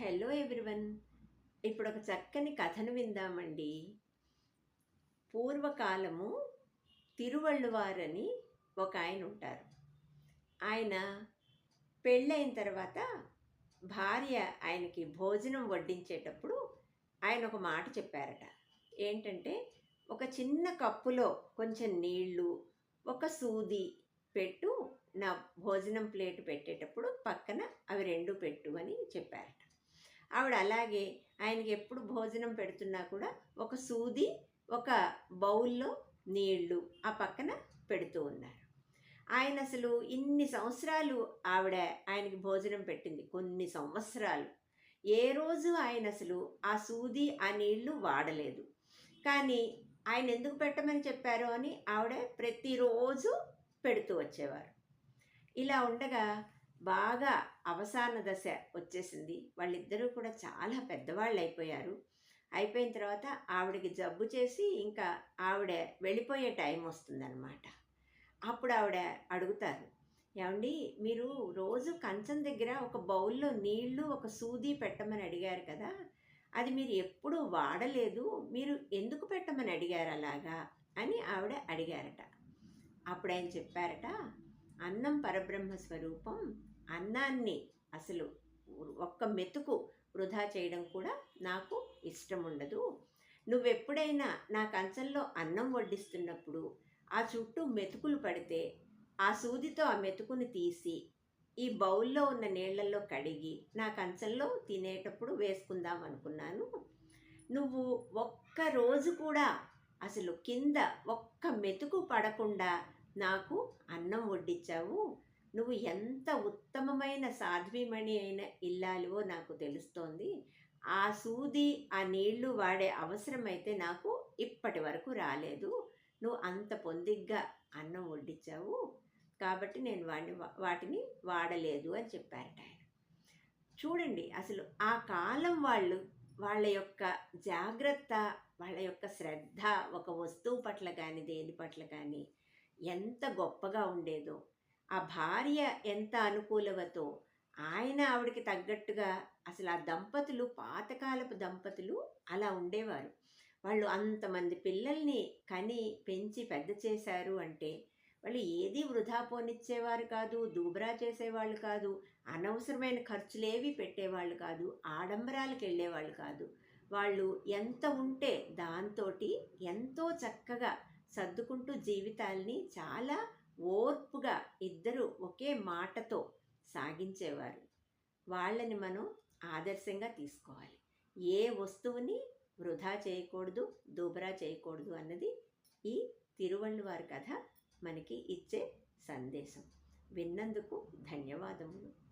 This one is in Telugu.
Hello everyone. ఇప్పుడు ఒక చక్కని కథను విందామండి. పూర్వకాలము తిరువళ్ళువారని ఒక ఆయన ఉంటారు ఆయన పెళ్ళైన తర్వాత భార్య ఆయనకి భోజనం వడ్డించేటప్పుడు ఆయన ఒక మాట చెప్పారట. ఏంటంటే ఒక చిన్న కప్పులో కొంచెం నీళ్ళు ఒక సూది పెట్టు నా భోజనం ప్లేట్ పెట్టేటప్పుడు పక్కన అవి రెండు పెట్టు అని చెప్పారు. ఆవిడ అలాగే ఆయనకి ఎప్పుడు భోజనం పెడుతున్నా కూడా ఒక సూది ఒక బౌల్లో నీళ్ళు ఆ పక్కన పెడుతూ ఉన్నారు. ఆయన అసలు ఇన్ని సంవత్సరాలు ఆవిడ ఆయనకి భోజనం పెట్టింది కొన్ని సంవత్సరాలు. ఏ రోజు ఆయన అసలు ఆ సూది ఆ నీళ్ళు వాడలేదు. కానీ ఆయన ఎందుకు పెట్టమని చెప్పారో అని ఆవిడ ప్రతిరోజు పెడుతూ వచ్చేవారు. ఇలా ఉండగా బాగా అవసాన దశ వచ్చేసింది. వాళ్ళిద్దరూ కూడా చాలా పెద్దవాళ్ళు అయిపోయారు అయిపోయిన తర్వాత ఆవిడకి జబ్బు చేసి ఇంకా ఆవిడ వెళ్ళిపోయే టైం వస్తుందన్నమాట. అప్పుడు ఆవిడ అడుగుతారు ఏమండి మీరు రోజు కంచం దగ్గర ఒక బౌల్లో నీళ్ళు ఒక సూది పెట్టమని అడిగారు కదా అది మీరు ఎప్పుడూ వాడలేదు మీరు ఎందుకు పెట్టమని అడిగారు అలాగా? అని ఆవిడ అడిగారట. అప్పుడు ఆయన చెప్పారట అన్నం పరబ్రహ్మ స్వరూపం అన్నాన్ని అసలు ఒక్క మెతుకు వృధా చేయడం కూడా నాకు ఇష్టం ఉండదు నువ్వెప్పుడైనా నా కంచంలో అన్నం వడ్డిస్తున్నప్పుడు ఆ చుట్టూ మెతుకులు పడితే ఆ సూదితో ఆ మెతుకుని తీసి ఈ బౌల్లో ఉన్న నీళ్ళలో కడిగి నా కంచంలో తినేటప్పుడు వేసుకుందాం అనుకున్నాను. నువ్వు ఒక్క రోజు కూడా అసలు కింద ఒక్క మెతుకు పడకుండా నాకు అన్నం వడ్డించావు నువ్వు ఎంత ఉత్తమమైన సాధ్వీమణి అయిన ఇల్లాలివో నాకు తెలుస్తోంది. ఆ సూది ఆ నీళ్ళు వాడే అవసరమైతే నాకు ఇప్పటి వరకు రాలేదు. నువ్వు అంత పొందిగ్గా అన్నం వడ్డించావు కాబట్టి నేను వాడిని వాటిని వాడలేదు అని చెప్పారట ఆయన. చూడండి అసలు ఆ కాలం వాళ్ళు వాళ్ళ యొక్క జాగ్రత్త వాళ్ళ యొక్క శ్రద్ధ ఒక వస్తువు పట్ల కానీ దేని పట్ల కానీ ఎంత గొప్పగా ఉండేదో ఆ భార్య ఎంత అనుకూలవతో ఆయన ఆవిడకి తగ్గట్టుగా అసలు ఆ దంపతులు పాతకాలపు దంపతులు అలా ఉండేవారు. వాళ్ళు అంతమంది పిల్లల్ని కని పెంచి పెద్ద చేశారు అంటే వాళ్ళు ఏది వృధా పోనిచ్చేవారు కాదు దూబరా చేసేవాళ్ళు కాదు అనవసరమైన ఖర్చులేవి పెట్టేవాళ్ళు కాదు ఆడంబరాలకు వెళ్ళేవాళ్ళు కాదు. వాళ్ళు ఎంత ఉంటే దాంతో ఎంతో చక్కగా సర్దుకుంటూ జీవితాల్ని చాలా ఓర్పుగా ఇద్దరు ఒకే మాటతో సాగించేవారు. వాళ్ళని మనం ఆదర్శంగా తీసుకోవాలి. ఏ వస్తువుని వృధా చేయకూడదు దూబరా చేయకూడదు అన్నది ఈ తిరువళ్ళువారి కథ మనకి ఇచ్చే సందేశం. విన్నందుకు ధన్యవాదములు.